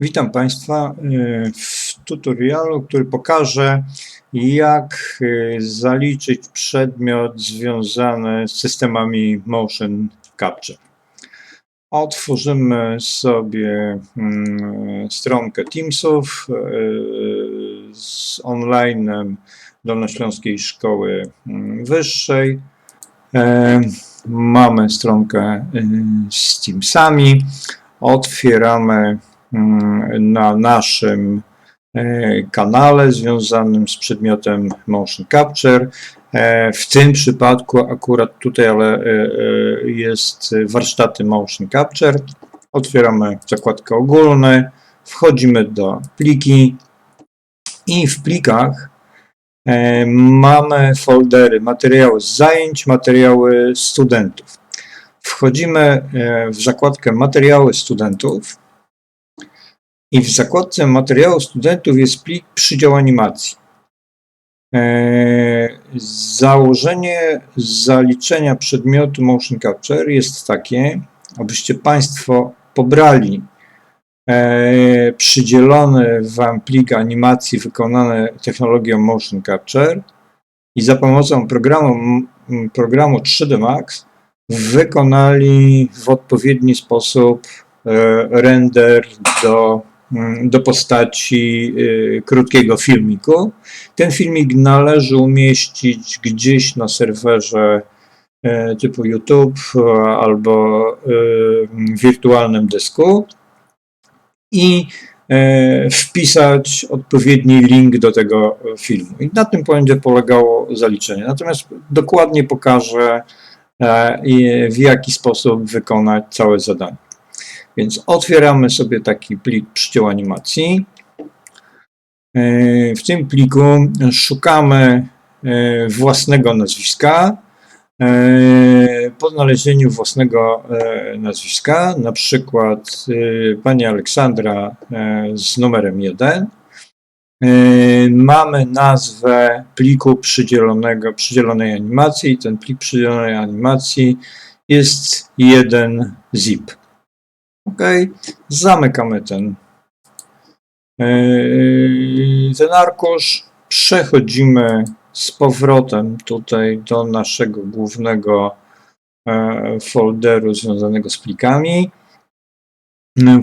Witam Państwa y, w tutorialu, który pokaże jak y, zaliczyć przedmiot związany z systemami Motion Capture. Otworzymy sobie mm, stronkę Teamsów y, z online Dolnośląskiej Szkoły mm, Wyższej. E, Mamy stronkę z Teamsami. Otwieramy na naszym e, kanale związanym z przedmiotem Motion Capture. E, W tym przypadku akurat tutaj ale e, jest warsztaty Motion Capture. Otwieramy zakładkę ogólne, wchodzimy do pliki i w plikach mamy foldery materiały z zajęć, materiały studentów. Wchodzimy w zakładkę materiały studentów i w zakładce materiału studentów jest plik przydział animacji. E, Założenie zaliczenia przedmiotu Motion Capture jest takie, abyście Państwo pobrali e, przydzielony Wam plik animacji wykonane technologią Motion Capture i za pomocą programu, programu 3D Max wykonali w odpowiedni sposób e, render do, do postaci e, krótkiego filmiku. Ten filmik należy umieścić gdzieś na serwerze e, typu YouTube e, albo wirtualnym dysku i wpisać odpowiedni link do tego filmu. I na tym będzie polegało zaliczenie. Natomiast dokładnie pokażę, w jaki sposób wykonać całe zadanie. Więc otwieramy sobie taki plik przydział animacji. E, W tym pliku szukamy e, własnego nazwiska. E, Po znalezieniu własnego nazwiska, na przykład pani Aleksandra z numerem 1, e, mamy nazwę pliku przydzielonego, przydzielonej animacji ten plik przydzielonej animacji jest jeden zip. Ok, zamykamy ten, e, ten arkusz, przechodzimy z powrotem tutaj do naszego głównego e, folderu związanego z plikami.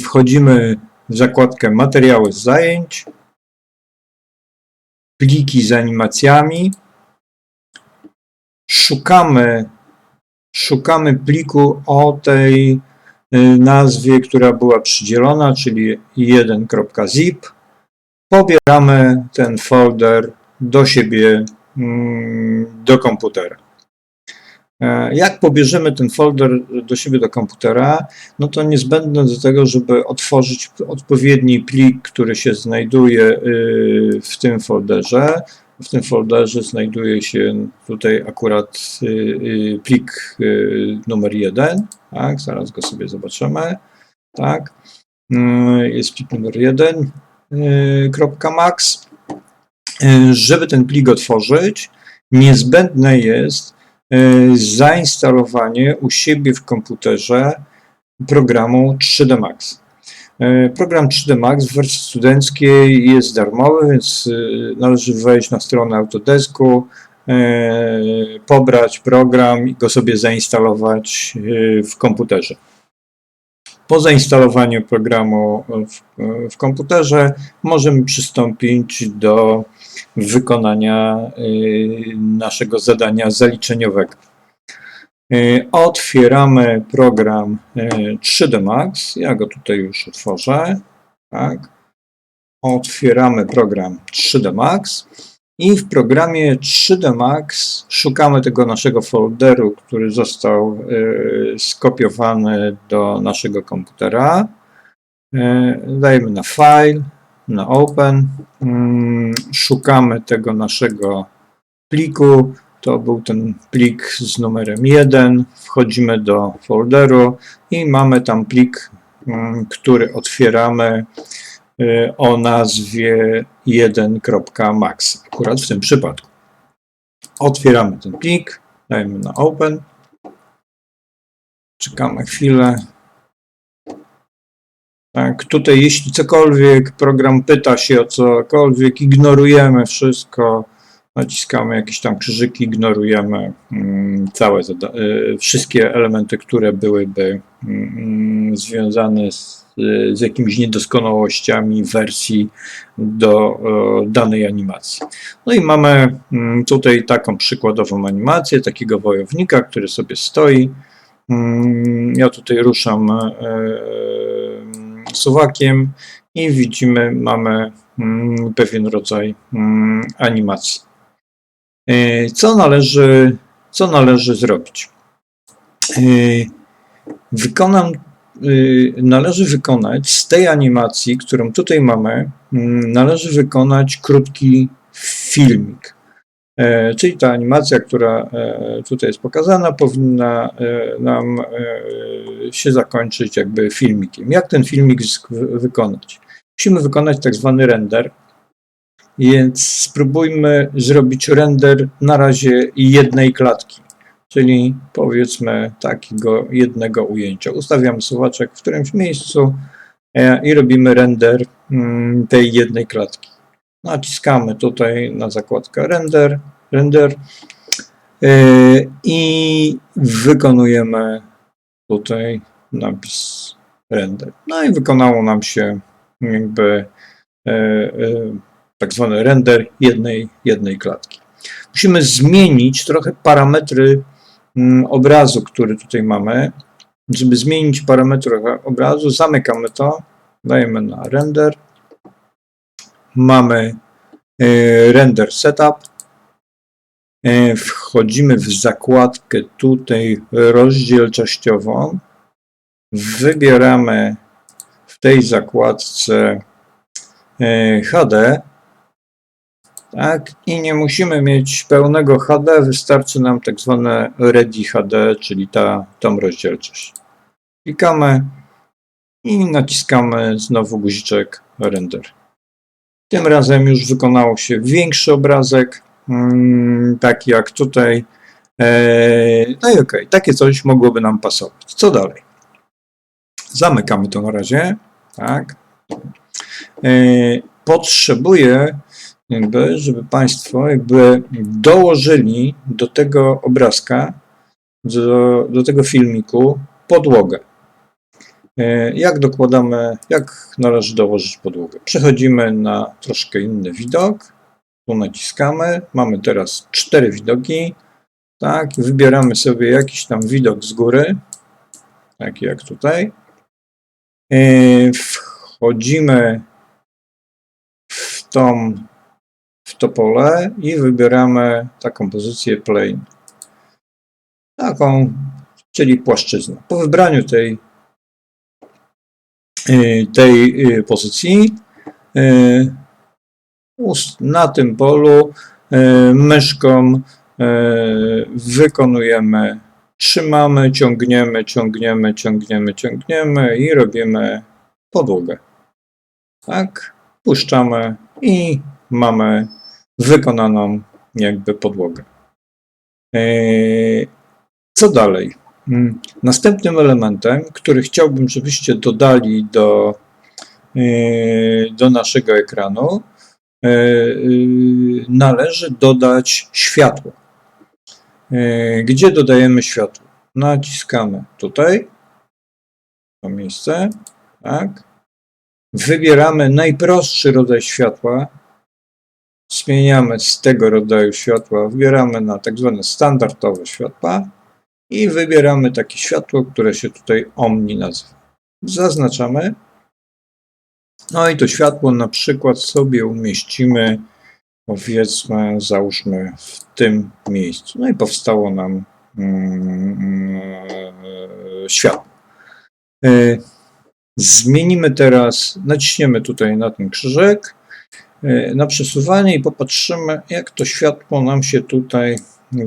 Wchodzimy w zakładkę materiały z zajęć, pliki z animacjami. Szukamy, szukamy pliku o tej nazwie, która była przydzielona, czyli 1.zip. Pobieramy ten folder do siebie, mm, do komputera. E, Jak pobierzemy ten folder do siebie do komputera, no to niezbędne do tego, żeby otworzyć odpowiedni plik, który się znajduje y, w tym folderze. W tym folderze znajduje się tutaj akurat y, y, plik y, numer 1, tak, zaraz go sobie zobaczymy, tak, jest plik numer 1, y, kropka max. Żeby ten plik otworzyć, niezbędne jest zainstalowanie u siebie w komputerze programu 3D Max. Y, Program 3D Max w wersji studenckiej jest darmowy, więc y, należy wejść na stronę Autodesku, y, pobrać program i go sobie zainstalować w komputerze. Po zainstalowaniu programu w, w komputerze możemy przystąpić do wykonania naszego zadania zaliczeniowego. Y, Otwieramy program y, 3D Max. Ja go tutaj już otworzę. Tak. Otwieramy program 3D Max i w programie 3D Max szukamy tego naszego folderu, który został y, skopiowany do naszego komputera. Dajemy na File, na Open. Mm, Szukamy tego naszego pliku. To był ten plik z numerem 1. Wchodzimy do folderu i mamy tam plik, mm, który otwieramy y, o nazwie 1.max. Akurat w tym przypadku. Otwieramy ten plik, dajemy na Open. Czekamy chwilę. Tak, tutaj jeśli cokolwiek program pyta się o cokolwiek, ignorujemy wszystko, naciskamy jakieś tam krzyżyki, ignorujemy mm, całe y, wszystkie elementy, które byłyby mm, związane z, z jakimiś niedoskonałościami wersji do danej animacji. No i mamy mm, tutaj taką przykładową animację takiego wojownika, który sobie stoi. Ja tutaj ruszam e, suwakiem i widzimy, mamy pewien rodzaj animacji. E, Co należy, co należy zrobić? E, Wykonam, y, należy wykonać z tej animacji, którą tutaj mamy, mm, należy wykonać krótki filmik. E, Czyli ta animacja, która e, tutaj jest pokazana, powinna e, nam e, się zakończyć jakby filmikiem. Jak ten filmik wykonać? Musimy wykonać tak zwany render, więc spróbujmy zrobić render na razie jednej klatki, czyli powiedzmy takiego jednego ujęcia. Ustawiamy suwaczek w którymś miejscu e, i robimy render mm, tej jednej klatki. Naciskamy tutaj na zakładkę render, render e, i wykonujemy tutaj napis render. No i wykonało nam się jakby e, tak zwany render jednej, jednej klatki. Musimy zmienić trochę parametry mm, obrazu, który tutaj mamy. Żeby zmienić parametry obrazu, zamykamy to, dajemy na render. Mamy e, render setup. E, Wchodzimy w zakładkę tutaj rozdzielczościową. Wybieramy w tej zakładce e, HD. Tak, i nie musimy mieć pełnego HD, wystarczy nam tak zwane Ready HD, czyli ta, tą rozdzielczość. Klikamy i naciskamy znowu guziczek render. Tym razem już wykonało się większy obrazek, mm, taki jak tutaj. Eee, No i okej, takie coś mogłoby nam pasować. Co dalej? Zamykamy to na razie. Tak. Eee, Potrzebuję jakby, żeby Państwo jakby dołożyli do tego obrazka, do, do tego filmiku podłogę. E, Jak dokładamy, jak należy dołożyć podłogę? Przechodzimy na troszkę inny widok. Tu naciskamy. Mamy teraz cztery widoki. Tak, wybieramy sobie jakiś tam widok z góry, taki jak tutaj. E, Wchodzimy w tą w to pole i wybieramy taką pozycję plane. Taką, czyli płaszczyznę. Po wybraniu tej, y, tej y, pozycji y, na tym polu myszką wykonujemy, trzymamy, ciągniemy, ciągniemy, ciągniemy, ciągniemy i robimy podłogę. Tak, puszczamy i mamy wykonaną jakby podłogę. Eee, Co dalej? Mm, Następnym elementem, który chciałbym, żebyście dodali do, eee, do naszego ekranu, eee, należy dodać światło. Gdzie dodajemy światło? Naciskamy tutaj, to miejsce, tak. Wybieramy najprostszy rodzaj światła, zmieniamy z tego rodzaju światła, wybieramy na tak zwane standardowe światła i wybieramy takie światło, które się tutaj Omni nazywa. Zaznaczamy. No i to światło na przykład sobie umieścimy, powiedzmy, załóżmy w tym miejscu. No i powstało nam mm, światło. E, Zmienimy teraz, naciśniemy tutaj na ten krzyżyk e, na przesuwanie i popatrzymy, jak to światło nam się tutaj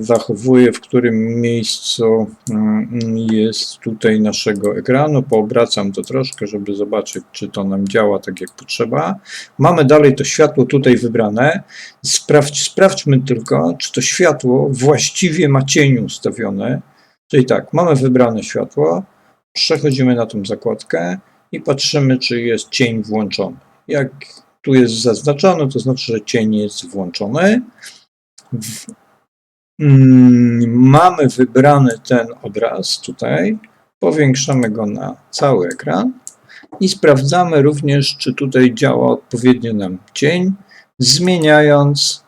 zachowuje, w którym miejscu mm, jest tutaj naszego ekranu. Poobracam to troszkę, żeby zobaczyć, czy to nam działa tak, jak potrzeba. Mamy dalej to światło tutaj wybrane. Sprawdź, sprawdźmy tylko, czy to światło właściwie ma cień ustawiony. Czyli tak, mamy wybrane światło, przechodzimy na tą zakładkę i patrzymy, czy jest cień włączony. Jak tu jest zaznaczone, to znaczy, że cień jest włączony. W, mm, mamy wybrany ten obraz tutaj. Powiększamy go na cały ekran i sprawdzamy również, czy tutaj działa odpowiednio nam cień, zmieniając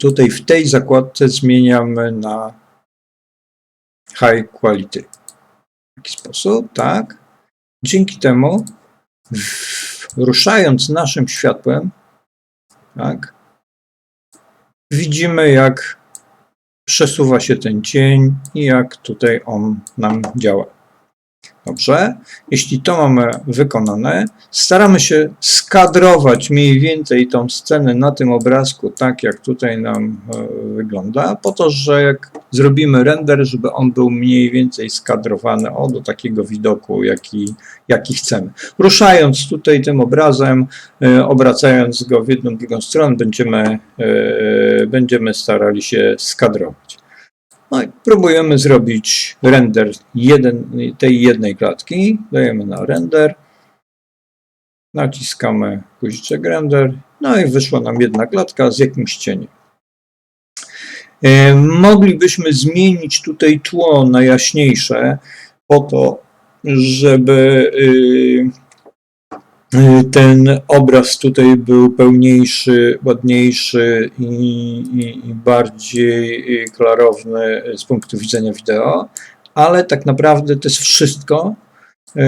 tutaj w tej zakładce zmieniamy na high quality. W taki sposób, tak. Dzięki temu ruszając naszym światłem, tak, widzimy jak przesuwa się ten cień i jak tutaj on nam działa. Dobrze? Jeśli to mamy wykonane, staramy się skadrować mniej więcej tą scenę na tym obrazku, tak jak tutaj nam e, wygląda, po to, że jak zrobimy render, żeby on był mniej więcej skadrowany o, do takiego widoku, jaki, jaki chcemy. Ruszając tutaj tym obrazem, e, obracając go w jedną, drugą stronę, będziemy, e, będziemy starali się skadrować. No i próbujemy zrobić render jeden, tej jednej klatki. Dajemy na render. Naciskamy guziczek render. No i wyszła nam jedna klatka z jakimś cieniem. E, Moglibyśmy zmienić tutaj tło na jaśniejsze po to, żeby y, ten obraz tutaj był pełniejszy, ładniejszy i, i, i bardziej y, klarowny z punktu widzenia wideo, ale tak naprawdę to jest wszystko, y,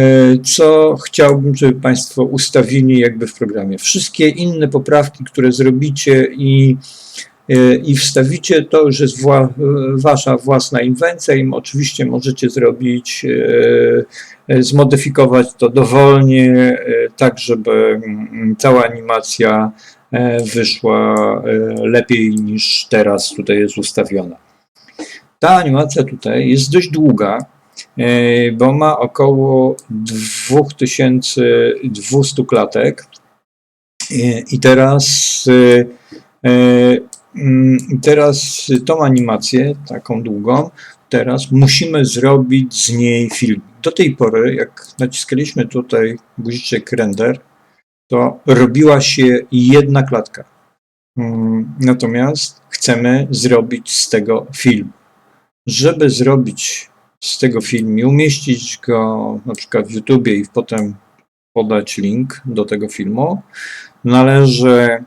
co chciałbym, żeby Państwo ustawili jakby w programie. Wszystkie inne poprawki, które zrobicie i y, i wstawicie, to już jest wła, wasza własna inwencja i oczywiście możecie zrobić, y, zmodyfikować to dowolnie, tak żeby mm, cała animacja e, wyszła e, lepiej niż teraz tutaj jest ustawiona. Ta animacja tutaj jest dość długa, e, bo ma około 2200 klatek I- teraz teraz tą animację, taką długą, teraz musimy zrobić z niej film. Do tej pory, jak naciskaliśmy tutaj guziczek render, to robiła się jedna klatka. Mm, Natomiast chcemy zrobić z tego film. Żeby zrobić z tego film i umieścić go na przykład w YouTubie i potem podać link do tego filmu, należy Mm,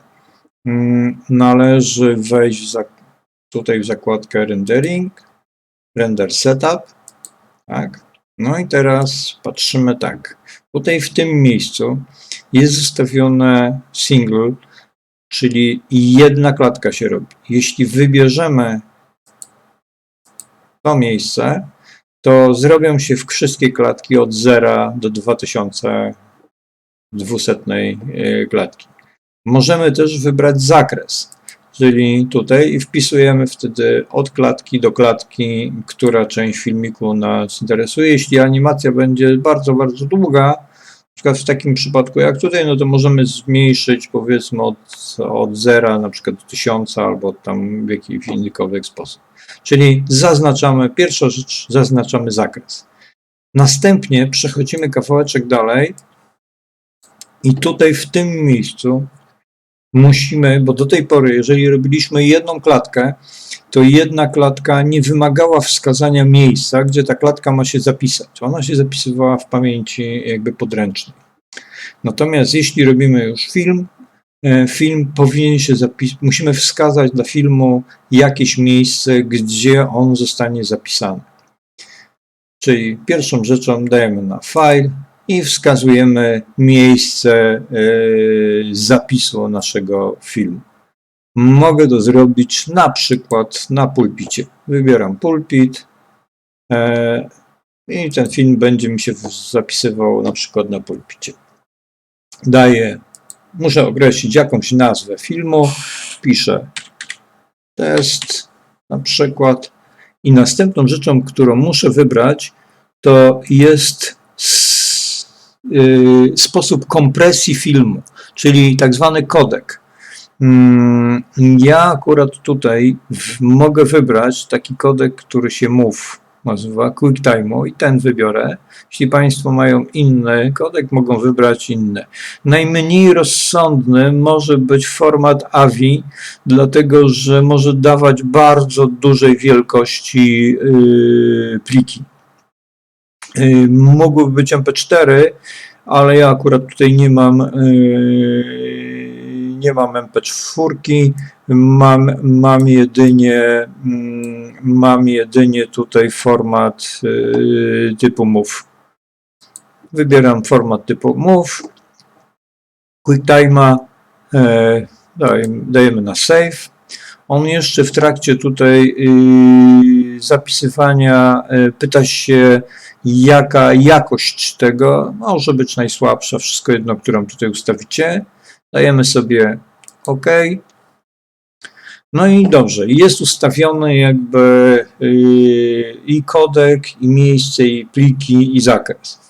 należy wejść w tutaj w zakładkę rendering, render setup, tak. No i teraz patrzymy tak. Tutaj w tym miejscu jest zostawione single, czyli jedna klatka się robi. Jeśli wybierzemy to miejsce, to zrobią się wszystkie klatki od 0 do 2200 y, klatki. Możemy też wybrać zakres, czyli tutaj wpisujemy wtedy od klatki do klatki, która część filmiku nas interesuje. Jeśli animacja będzie bardzo, bardzo długa, na przykład w takim przypadku jak tutaj, no to możemy zmniejszyć powiedzmy od, od 0 na przykład do 1000 albo tam w jakiś innykolwiek sposób. Czyli zaznaczamy, pierwsza rzecz, zaznaczamy zakres. Następnie przechodzimy kawałeczek dalej i tutaj w tym miejscu musimy, bo do tej pory, jeżeli robiliśmy jedną klatkę, to jedna klatka nie wymagała wskazania miejsca, gdzie ta klatka ma się zapisać. Ona się zapisywała w pamięci jakby podręcznej. Natomiast jeśli robimy już film, e, film powinien się zapisać, musimy wskazać dla filmu jakieś miejsce, gdzie on zostanie zapisany. Czyli pierwszą rzeczą dajemy na file, i wskazujemy miejsce e, zapisu naszego filmu. Mogę to zrobić na przykład na pulpicie. Wybieram pulpit e, i ten film będzie mi się zapisywał na przykład na pulpicie. Daję, muszę określić jakąś nazwę filmu, piszę test na przykład i następną rzeczą, którą muszę wybrać, to jest y, sposób kompresji filmu, czyli tak zwany kodek. Mm, Ja akurat tutaj mogę wybrać taki kodek, który się MOV nazywa QuickTime'u i ten wybiorę. Jeśli Państwo mają inny kodek, mogą wybrać inny. Najmniej rozsądny może być format AVI, dlatego że może dawać bardzo dużej wielkości yy, pliki. Yy, Mogłyby być MP4, ale ja akurat tutaj nie mam yy, nie mam MP4, mam, mam jedynie mm, mam jedynie tutaj format yy, typu MOV. Wybieram format typu MOV. QuickTime'a dajemy na save. On jeszcze w trakcie tutaj yy, zapisywania yy, pyta się, jaka jakość tego może być najsłabsza, wszystko jedno, którą tutaj ustawicie. Dajemy sobie OK. No i dobrze, jest ustawiony jakby yy, i kodek, i miejsce, i pliki, i zakres.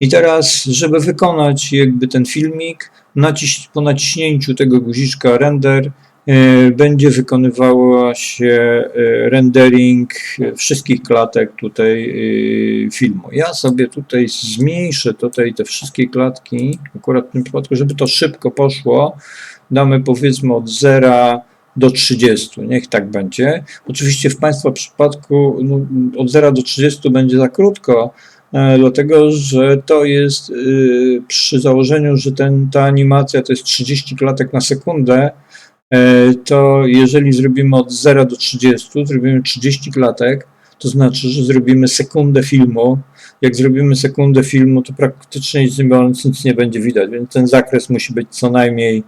I teraz, żeby wykonać jakby ten filmik, naciś, po naciśnięciu tego guziczka render, będzie wykonywała się e, rendering wszystkich klatek tutaj e, filmu. Ja sobie tutaj zmniejszę tutaj te wszystkie klatki, akurat w tym przypadku, żeby to szybko poszło, damy powiedzmy od 0 do 30, niech tak będzie. Oczywiście w Państwa przypadku no, od 0 do 30 będzie za krótko, e, dlatego że to jest przy założeniu, że ten, ta animacja to jest 30 klatek na sekundę, e, to jeżeli zrobimy od 0 do 30, zrobimy 30 klatek, to znaczy, że zrobimy sekundę filmu. Jak zrobimy sekundę filmu, to praktycznie biorąc nic nie będzie widać, więc ten zakres musi być co najmniej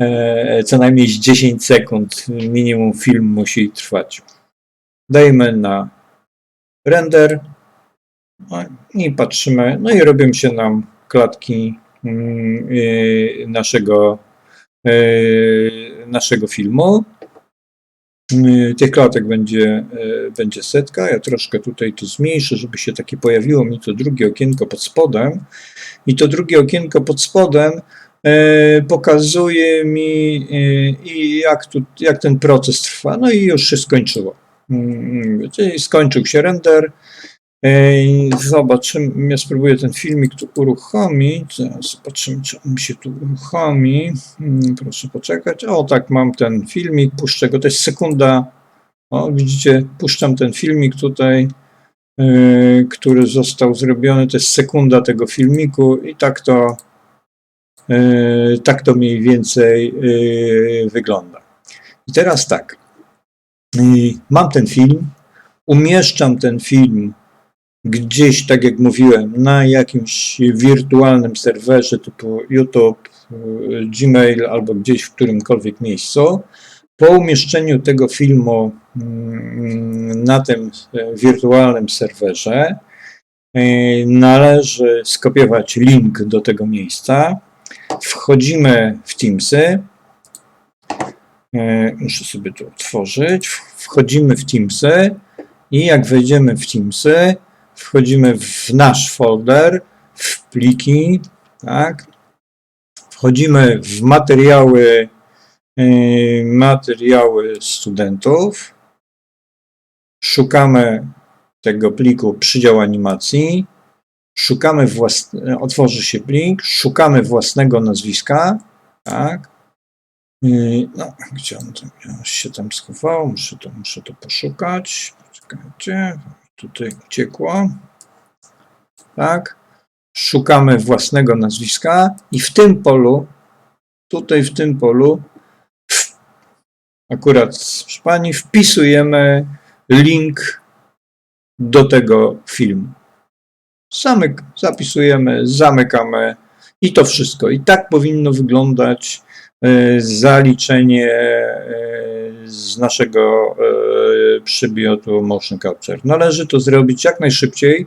e, co najmniej z 10 sekund minimum film musi trwać. Dajmy na render no i patrzymy, no i robią się nam klatki mm, y, naszego, y, naszego filmu. Tych klatek będzie, y, będzie setka. Ja troszkę tutaj to zmniejszę, żeby się takie pojawiło mi to drugie okienko pod spodem. I to drugie okienko pod spodem e, pokazuje mi, e, i jak, tu, jak ten proces trwa. No i już się skończyło. Mm, Czyli skończył się render. Zobaczymy, ja spróbuję ten filmik tu uruchomić. Zobaczymy, czy on się tu uruchomi. Mm, Proszę poczekać. O, tak, mam ten filmik, puszczę go. To jest sekunda. O, widzicie, puszczam ten filmik tutaj, e, który został zrobiony. To jest sekunda tego filmiku i tak to, e, tak to mniej więcej e, wygląda. I teraz tak. Mam ten film, umieszczam ten film gdzieś, tak jak mówiłem, na jakimś wirtualnym serwerze typu YouTube, y, Gmail albo gdzieś w którymkolwiek miejscu. Po umieszczeniu tego filmu mm, na tym e, wirtualnym serwerze e, należy skopiować link do tego miejsca. Wchodzimy w Teamsy. E, Muszę sobie to otworzyć. Wchodzimy w Teamsy i jak wejdziemy w Teamsy, wchodzimy w nasz folder, w pliki, tak? Wchodzimy w materiały, yy, materiały studentów, szukamy tego pliku przydział animacji, szukamy włas... otworzy się plik, szukamy własnego nazwiska, tak? Yy, No, gdzie on tam się tam schował? Muszę to, muszę to poszukać. Poczekajcie, tutaj uciekło. Tak. Szukamy własnego nazwiska i w tym polu, tutaj w tym polu, akurat proszę pani, wpisujemy link do tego filmu. Zamyk, zapisujemy, zamykamy i to wszystko. I tak powinno wyglądać zaliczenie e, z naszego e, przymiotu Motion Capture. Należy to zrobić jak najszybciej.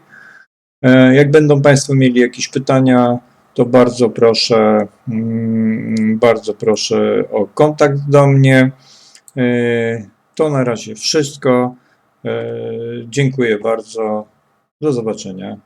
Jak będą Państwo mieli jakieś pytania, to bardzo proszę, mm, bardzo proszę o kontakt do mnie. To na razie wszystko. Dziękuję bardzo. Do zobaczenia.